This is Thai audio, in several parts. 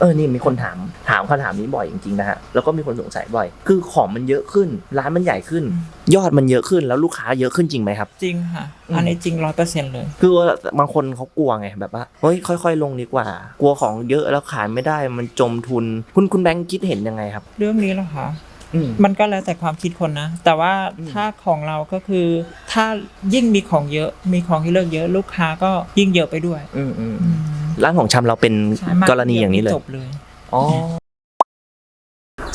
เออนี่มีคนถามถามคำถามนี้บ่อยจริงๆนะฮะแล้วก็มีคนสงสัยบ่อย คือของมันเยอะขึ้น ร้านมันใหญ่ขึ้นอืมยอดมันเยอะขึ้นแล้วลูกค้าเยอะขึ้นจริงไหมครับ จริงค่ะอืมอันนี้จริงร้อยเปอร์เซ็นต์เลย คือบางคนเขากลัวไงแบบว่าเฮ้ยค่อย ๆ ลงดีกว่า กลัวของเยอะแล้วขายไม่ได้มันจมทุน คุณคุณแบงค์คิดเห็นยังไงครับ เรื่องนี้เหรอคะอืมมันก็แล้วแต่ความคิดคนนะ แต่ว่าอืมถ้าของเราก็คือ ถ้ายิ่งมีของเยอะมีของที่เลือกเยอะลูกค้าก็ยิ่งเยอะไปด้วย อืมอืมอืม ร้านของชำเราเป็นใช่มกรณีอย่างนี้เลยจบเลย อ๋อ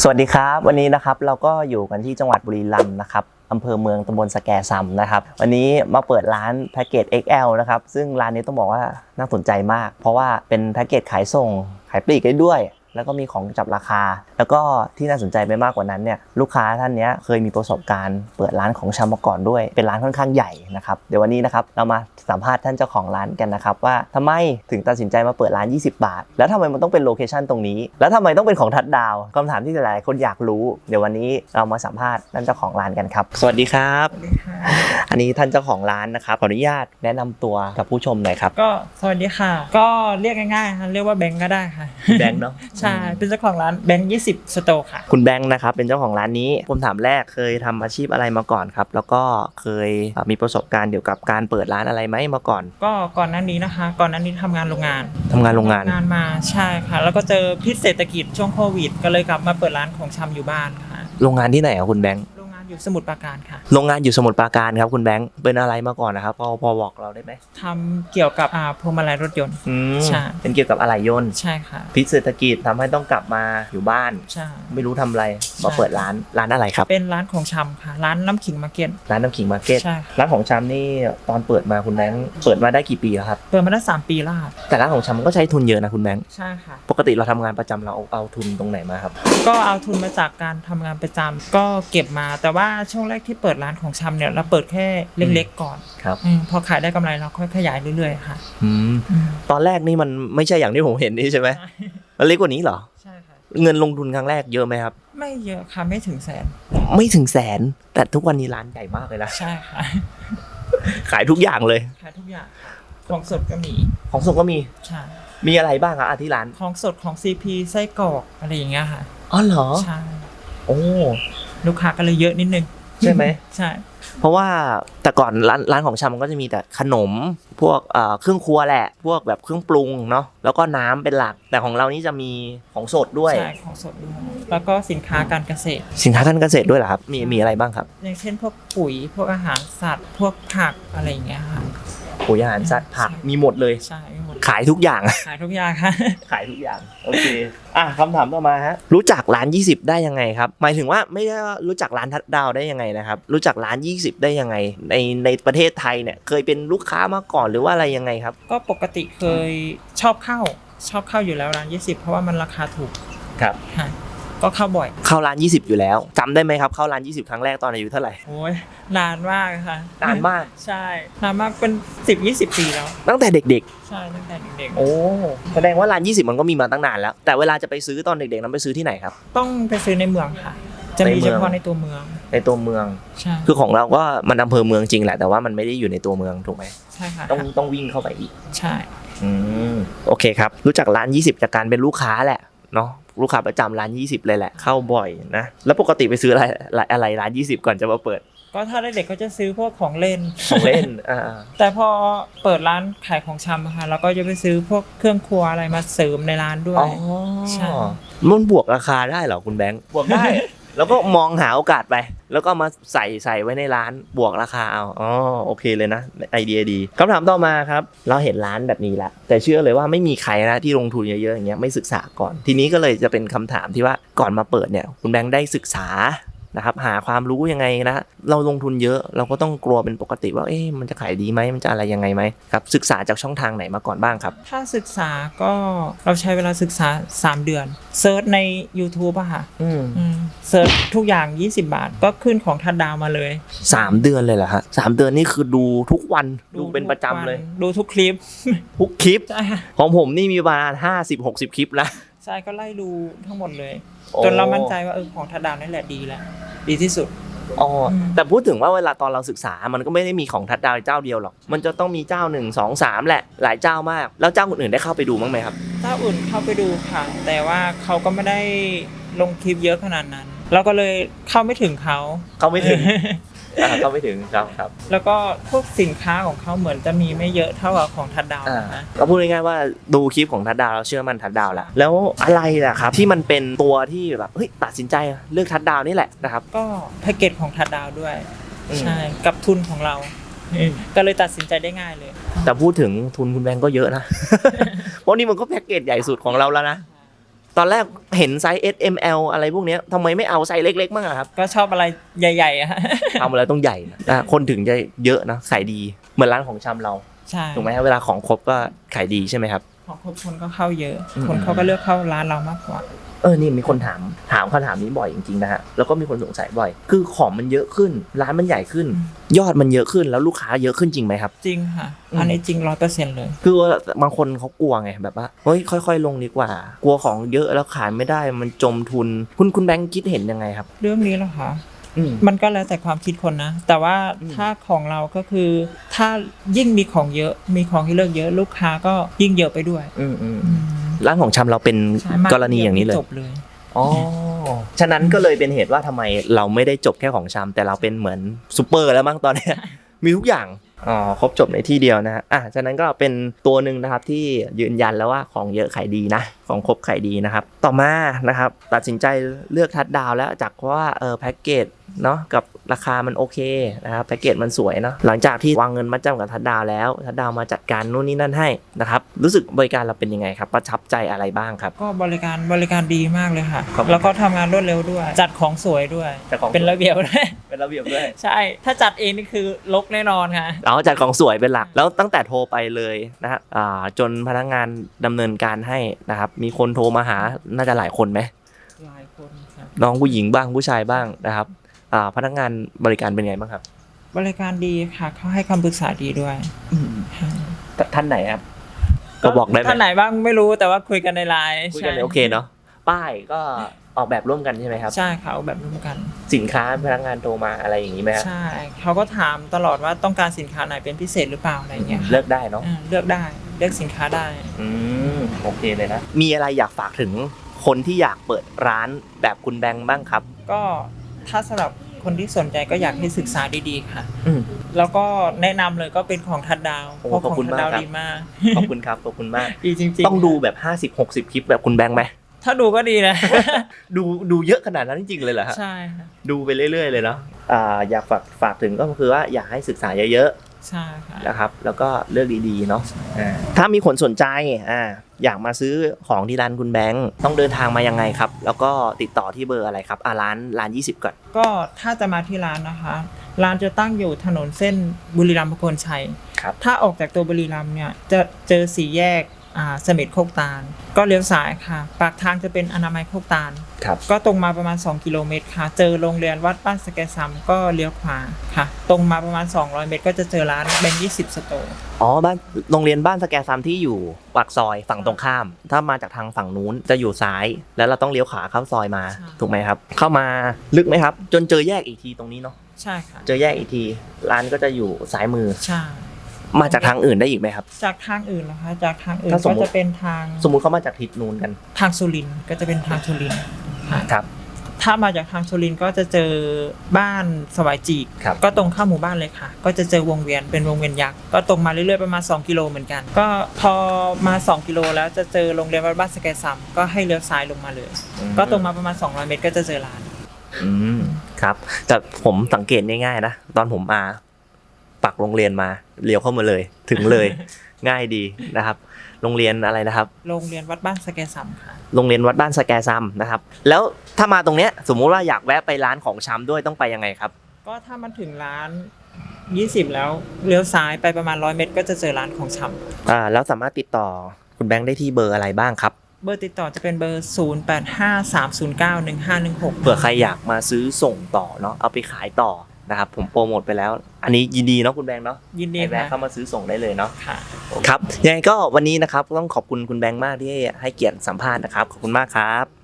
สวัสดีครับ วันนี้นะครับเราก็อยู่กันที่จังหวัดบุรีรัมย์นะครับอำเภอเมืองตำบลสแกซัมนะครับ วันนี้มาเปิดร้านแพ็กเกจ XL นะครับ ซึ่งร้านนี้ต้องบอกว่าน่าสนใจมาก เพราะว่าเป็นแพ็กเกจขายส่ง ขายปลีกได้ด้วย แล้วก็มีของจับราคา แล้วก็ที่น่าสนใจไปมากกว่านั้นเนี่ยลูกค้าท่านเนี้ยเคยมีประสบการณ์เปิดร้านของชำมาก่อนด้วย เป็นร้านค่อนข้างใหญ่นะครับเดี๋ยววันนี้นะครับเรามาสัมภาษณ์ท่านเจ้าของร้านกันนะครับว่าทำไมถึงตัดสินใจมาเปิดร้าน 20 บาท แล้วทำไมมันต้องเป็นโลเคชันตรงนี้ แล้วทำไมต้องเป็นของทัดดาวคำถามที่หลายๆคนอยากรู้ เดี๋ยววันนี้เรามาสัมภาษณ์ท่านเจ้าของร้านกันครับ สวัสดีครับสวัสดีค่ะอันนี้ท่านเจ้าของร้านนะครับขออนุญาตแนะนำตัวกับผู้ชมหน่อยครับก็สวัสดีค่ะ ก็เรียกง่ายๆค่ะเรียกว่าแบงก์ก็ได้ค่ะแบงค์เนาะใช่เป็นเจ้าของร้านแบงก์ยี่สิบสโตร์ค่ะ คุณแบงค์นะครับเป็นเจ้าของร้านนี้ผมถามแรกเคยทำอาชีพอะไรมาก่อนครับ แล้วก็เคยเอ่อมีประสบการณ์เกี่ยวกับการเปิดร้านอะไรไหมมาก่อน ก็ก่อนหน้านี้นะคะ ก่อนหน้านี้ทำงานโรงงานทำงานโรงงานงานมาใช่ค่ะ แล้วก็เจอพิษเศรษฐกิจช่วงโควิด ก็เลยกลับมาเปิดร้านของชำอยู่บ้านค่ะโรงงานที่ไหนครับคุณแบงค์โรงงาน อยู่สมุทรปราการค่ะ โรงงานอยู่สมุทรปราการครับคุณแบงค์เป็นอะไรมาก่อนนะครับพอพอบอกเราได้ไหมทำเกี่ยวกับอ่าพวงมาลัยรถยนต์ อืมใช่ เป็นเกี่ยวกับอะไหล่ยนต์ใช่ค่ะ พิษเศรษฐกิจทำให้ต้องกลับมาอยู่บ้าน ใช่ ไม่รู้ทำอะไรมาเปิดร้านร้านอะไรครับ เป็นร้านของชำค่ะ ร้านน้ำขิงมาร์เก็ต ร้านน้ำขิงมาร์เก็ตใช่ ร้านของชำนี่ตอนเปิดมาคุณแบงค์เปิดมาได้กี่ปีแล้วครับ เปิดมาได้สามปีแล้วค่ะแต่ร้านของชำมันก็ใช้ทุนเยอะนะคุณแบงค์ใช่ค่ะ ปกติเราทำงานประจำเราเอาเอาทุนตรงไหนมาครับ ก็เอาทุนมาจากการทำงานประจำก็เก็บมา แต่ว่าช่วงแรกที่เปิดร้านของชำเนี่ยเราเปิดแค่เล็กๆก่อนครับอมพอขายได้กำไรเราค่อยขยายเรื่อยๆค่ะอืมอืมตอนแรกนี่มันไม่ใช่อย่างที่ผมเห็นนี่ใช่ไหมมันเล็กกว่านี้เหรอใช่ค่ะเงินลงทุนครั้งแรกเยอะไหมครับ ไม่เยอะค่ะไม่ถึงแสน ไม่ถึงแสน แต่ทุกวันนี้ร้านใหญ่มากเลยนะใช่ค่ะขายทุกอย่างเลยขายทุกอย่างของสดก็มี ของสดก็มีใช่มีอะไรบ้างครับอะที่ร้านของสดของ CP ไส้กรอกอะไรอย่างเงี้ยค่ะอ๋อเหรอใช่โอ้ ลูกค้าก็เลยเยอะนิดนึงใช่ไหมใช่เพราะว่าแต่ก่อนร้านร้านของชำมันก็จะมีแต่ขนมพวกเอ่อเครื่องครัวแหละ พวกแบบเครื่องปรุงเนาะแล้วก็น้ำเป็นหลัก แต่ของเรานี่จะมีของสดด้วยใช่ของสดด้วยแล้วก็สินค้าการเกษตร สินค้าการเกษตรด้วยเหรอครับมีมีอะไรบ้างครับ อย่างเช่นพวกปุ๋ยพวกอาหารสัตว์ พวกผักอะไรอย่างเงี้ยค่ะปุ๋ยอาหารสัตว์ผักใช่มีหมดเลยใช่มีหมด ขายทุกอย่าง ขายทุกอย่างค่ะขายทุกอย่าง โอเค อะคำถามต่อมาฮะ รู้จักร้าน 20 ได้ยังไงครับ หมายถึงว่าไม่ได้ว่ารู้จักร้านทัดดาวได้ยังไงนะครับ รู้จักร้าน 20 ได้ยังไง ในในประเทศไทยเนี่ย เคยเป็นลูกค้ามาก่อนหรือว่าอะไรยังไงครับ ก็ปกติเคยชอบเข้า ชอบเข้าอยู่แล้วร้าน 20 เพราะว่ามันราคาถูก ครับ ค่ะ ก็เข้าบ่อย เข้าร้าน 20 อยู่แล้วจำได้ไหมครับเข้าร้าน 20 ครั้งแรกตอนอายุเท่าไหร่โอ้ยนานมากค่ะนานมากใช่นานมากเป็น 10 20 ปีแล้ว ตั้งแต่เด็ก ใช่ตั้งแต่เด็กๆ โอ้แสดงว่าร้าน 20 มันก็มีมาตั้งนานแล้ว แต่เวลาจะไปซื้อตอนเด็กๆนั้นไปซื้อที่ไหนครับๆต้องไปซื้อในเมืองค่ะ จะมีในเมืเฉอง พาะในตัวเมืองในตัวเมือง ใช่คือของเราก็มันอำเภอเมืองจริงแหละแต่ว่ามันไม่ได้อยู่ในตัวเมืองถูกไหมใช่ค่ะต้องต้องวิ่งเข้าไปอีก ใช่ อืมโอเคครับ รู้จักร้าน 20 จากการเป็นลูกค้าแหละเนาะ ลูกค้าประจำร้าน 20 เลยแหละเข้าบ่อยนะแล้วปกติไปซื้ออะไรอะไรร้าน 20 ก่อนจะมาเปิด ก็ถ้าเด็กๆก็จะซื้อพวกของเล่นของเล่นอ่าแต่พอเปิดร้านขายของชำอะค่ะเราก็จะไปซื้อพวกเครื่องครัวอะไรมาเสริมในร้านด้วอ๋ยอใช่มันบวกราคาได้เหรอคุณแบงค์บวกได้ แล้วก็มองหาโอกาสไป แล้วก็มาใส่ใส่ไว้ในร้านบวกราคาเอาอ๋อโอเคเลยนะไอเดียดีคำถามต่อมาครับ เราเห็นร้านแบบนี้แล้วแต่เชื่อเลยว่าไม่มีใครนะที่ลงทุนเยอะๆอย่างเงี้ยไม่ศึกษาก่อน ทีนี้ก็เลยจะเป็นคำถามที่ว่าก่อนมาเปิดเนี่ยคุณแบงค์ได้ศึกษา นะครับหาความรู้ยังไงนะเราลงทุนเยอะเราก็ต้องกลัวเป็นปกติว่าเอ๊ะมันจะขายดีไหมมันจะอะไรยังไงไหมครับศึกษาจากช่องทางไหนมาก่อนบ้างครับ ถ้าศึกษาก็เราใช้เวลาศึกษา 3 เดือนเซิร์ชใน YouTube อะค่ะอืมอืมเซิร์ชทุกอย่าง 20 บาทก็ขึ้นของทัดดาวมาเลยสามเดือนเลยเหรอฮะสามเดือนนี่คือดูทุกวันดูเป็นประจำเลยทุกวันดูทุกคลิปทุกคลิปใช่ค่ะของผมนี่มีประมาณห้าสิบหกสิบคลิปนะ ใช่ก็ไล่ดูทั้งหมดเลยโอ้จนเรามั่นใจว่าเออของทัดดาวนี่แหละดีแล้วดีที่สุดออ๋ออมแต่พูดถึงว่าเวลาตอนเราศึกษามันก็ไม่ได้มีของทัดดาวเจ้าเดียวหรอกมันจะต้องมีเจ้าหนึ่งสองสามแหละหลายเจ้ามาก แล้วเจ้าคนอื่นได้เข้าไปดูบ้างไหมครับ เจ้าอื่นเข้าไปดูค่ะ แต่ว่าเขาก็ไม่ได้ลงคลิปเยอะขนาดนั้น เราก็เลยเข้าไม่ถึงเขาเข้าไม่ถึง อ่าเข้าไม่ถึงครับครับแล้วก็พวกสินค้าของเขาเหมือนจะมีไม่เยอะเท่ากับของทัดดาวอ่านะคะก็พูดง่ายๆว่าดูคลิปของทัดดาวเราเชื่อมันทัดดาวแล้วแล้วอะไรล่ะครับที่มันเป็นตัวที่แบบเฮ้ยตัดสินใจเลือกทัดดาวนี่แหละนะครับ ก็แพ็กเกจของทัดดาวด้วยอืม ใช่กับทุนของเรา ก็เลยตัดสินใจได้ง่ายเลย แต่พูดถึงทุนคุณแบงก์ก็เยอะนะ เพราะนี่มันก็แพ็กเกจใหญ่สุดของเราแล้วนะ ตอนแรกเห็นไซส์ S M L อะไรพวกเนี้ยทำไมไม่เอาไซส์เล็กๆบ้างอะครับก็ชอบอะไรใหญ่ๆอะทำอะไรต้องใหญ่นะอะคนถึงจะเยอะนะขายดีเหมือนร้านของชำเราใช่ถูกไหมครับเวลาของครบก็ขายดีใช่ไหมครับ ของครบคนก็เข้าเยอะอืมคนเขาก็เลือกเข้าร้านเรามากกว่า เออนี่มีคนถามถามคำถามนี้บ่อยจริงๆนะฮะแล้วก็มีคนสงสัยบ่อย คือของมันเยอะขึ้น ร้านมันใหญ่ขึ้นอืมยอดมันเยอะขึ้นแล้วลูกค้าเยอะขึ้นจริงไหมครับ จริงค่ะอืมอันนี้จริงร้อยเปอร์เซ็นต์เลย คือว่าบางคนเขากลัวไงแบบว่าเฮ้ยค่อย ๆ ลงดีกว่า กลัวของเยอะแล้วขายไม่ได้มันจมทุน คุณคุณแบงค์คิดเห็นยังไงครับ เรื่องนี้เหรอคะอืมมันก็แล้วแต่ความคิดคนนะ แต่ว่าอืมถ้าของเราก็คือ ถ้ายิ่งมีของเยอะมีของที่เลือกเยอะลูกค้าก็ยิ่งเยอะไปด้วย อืมอืมอืม ร้านของชำเราเป็นใช่มกรณีอย่างนี้เลยจบเลย อ๋อฉะนั้นก็เลยเป็นเหตุว่าทำไมเราไม่ได้จบแค่ของชำแต่เราเป็นเหมือนซูเปอร์แล้วมั้งตอนเนี้ยมีทุกอย่าง อ๋อครบจบในที่เดียวนะฮะอะฉะนั้นก็เป็นตัวหนึ่งนะครับที่ยืนยันแล้วว่าของเยอะขายดีนะ ของครบขายดีนะครับ ต่อมานะครับ ตัดสินใจเลือกทัดดาวแล้วจากว่าเออแพ็กเกจเนาะกับราคามันโอเคนะครับแพ็กเกจมันสวยเนาะหลังจากที่วางเงินมาจำกับทัดดาวแล้วทัดดาวมาจัดการนู่นนี่นั่นให้นะครับ รู้สึกบริการเราเป็นยังไงครับ ประทับใจอะไรบ้างครับ ก็บริการบริการดีมากเลยค่ะครับแล้วก็ทำงานรวดเร็วด้วย จัดของสวยด้วย จัดของสวย เป็นระเบียบด้วย เป็นระเบียบด้วยใช่ ถ้าจัดเองนี่คือลกแน่นอนค่ะ เราจัดของสวยเป็นหลัก แล้วตั้งแต่โทรไปเลยนะฮะอ่าจนพนักงานดำเนินการให้นะครับ มีคนโทรมาหาน่าจะหลายคนไหม หลายคนครับน้องผู้หญิงบ้างผู้ชายบ้างนะครับอ่าพนักงานบริการเป็นไงบ้างครับ บริการดีค่ะเขาให้คำปรึกษาดีด้วยค่ะท่านไหนครับ ก็บอกได้ไหมท่านไหนบ้างไม่รู้แต่ว่าคุยกันในไลน์คุยกันเลยโอเคเนาะป้ายก็ ออกแบบร่วมกันใช่ไหมครับ ใช่ค่ะเอาแบบร่วมกัน สินค้าพนักงานโทรมาอะไรอย่างนี้ไหมครับใช่ เขาก็ถามตลอดว่าต้องการสินค้าไหนเป็นพิเศษหรือเปล่าอะไรเงี้ยค่ะเลือกได้เนาะอ่าเลือกได้ เลือกสินค้าได้ อืมโอเคเลยนะ มีอะไรอยากฝากถึงคนที่อยากเปิดร้านแบบคุณแบงค์บ้างครับ ก็ถ้าสำหรับคนที่สนใจก็อยากให้ศึกษาดีๆค่ะ อืม แล้วก็แนะนำเลยก็เป็นของทัดดาวโอ้เพราะขอบของคุณทัดดาวมากครับ ดีมาก ขอบคุณครับขอบคุณมาก ดีจริงๆต้องดูแบบ 50 60 คลิปแบบคุณแบงค์ไหม ถ้าดูก็ดีนะ ดูดูเยอะขนาดนั้นจริงๆเลยเหรอฮะใช่ค่ะดูไปเรื่อย ๆ เลยเนาะอ่าอยากฝากฝากถึงก็คือว่าอยากให้ศึกษาเยอะใช่ค่ะ ๆนะครับ แล้วก็เลือกดีๆเนาะอ่าถ้ามีคนสนใจอ่าอยากมาซื้อของที่ร้านคุณแบงค์ต้องเดินทางมายังไงครับ แล้วก็ติดต่อที่เบอร์อะไรครับอ่าร้านร้าน 20 ก่อนก็ถ้าจะมาที่ร้านนะคะ ร้านจะตั้งอยู่ถนนเส้นบุรีรัมย์พหลชัย ครับ ถ้าออกจากตัวบุรีรัมย์เนี่ยจะเจอสี่แยกอ่า เสม็ดโคกตาล ก็เลี้ยวซ้ายค่ะ ปากทางจะเป็นอนามัยโคกตาล ครับ ก็ตรงมาประมาณ 2 กิโลเมตรค่ะ เจอโรงเรียนวัดบ้านสแกซัมก็เลี้ยวขวาค่ะ ตรงมาประมาณ 200 เมตร ก็จะเจอร้านแบงค์20สโตร์อ๋อบ้านโรงเรียนบ้านสแกซัมที่อยู่ปากซอยฝั่งตรงข้าม ถ้ามาจากทางฝั่งนู้นจะอยู่ซ้าย แล้วเราต้องเลี้ยวขวาเข้าซอยมาใช่ถูกไหมครับ เข้ามาลึกไหมครับ จนเจอแยกอีกทีตรงนี้เนาะใช่ค่ะ เจอแยกอีกทีร้านก็จะอยู่ซ้ายมือใช่ มาจากทางอื่นได้อีกไหมครับ จากทางอื่นนะคะจากทางอื่นถ้าสมก็มุติ จะเป็นทางสมมุติเขามาจากทิศนู้นกันทางสุรินทร์ก็จะเป็นทางสุรินทร์ค่ะครับถ้ามาจากทางสุรินทร์ก็จะเจอบ้านสวายจีก ครับ ก็ตรงเข้าหมู่บ้านเลยค่ะ ก็จะเจอวงเวียนเป็นวงเวียนยักษ์ ก็ตรงมาเรื่อยๆประมาณ 2 กิโลเหมือนกัน ก็พอมา 2 กิโลแล้วจะเจอโรงเรียนวัดบ้านสแกซัมก็ให้เลี้ยวซ้ายลงมาเลยก็ตรงมาประมาณ 200 เมตรก็จะเจอร้าน อืมครับ แต่ผมสังเกตง่ายๆนะ ตอนผมมา ปักโรงเรียนมาเลี้ยวเข้ามาเลย ถึงเลยง่ายดีนะครับ โรงเรียนอะไรนะครับ โรงเรียนวัดบ้านสแกซัมค่ะโรงเรียนวัดบ้านสแกซัมนะครับ แล้วถ้ามาตรงเนี้ยสมมุติว่าอยากแวะไปร้านของชำด้วยต้องไปยังไงครับ ก็ถ้ามันถึงร้าน 20 แล้วเลี้ยวซ้ายไปประมาณ 100 เมตร ก็จะเจอร้านของชำอ่าแล้วสามารถติดต่อคุณแบงค์ได้ที่เบอร์อะไรบ้างครับเบอร์ติดต่อจะเป็นเบอร์ 0853091516 เผื่อใครอยากมาซื้อส่งต่อเนาะเอาไปขายต่อ นะครับผมโปรโมทไปแล้ว อันนี้ยินดีเนาะคุณแบงค์เนาะยินดีให้แวะค่ะเข้ามาซื้อส่งได้เลยเนาะค่ะ ครับยังไงก็วันนี้นะครับต้องขอบคุณคุณแบงค์มากที่ให้เกียรติสัมภาษณ์นะครับขอบคุณมากครับ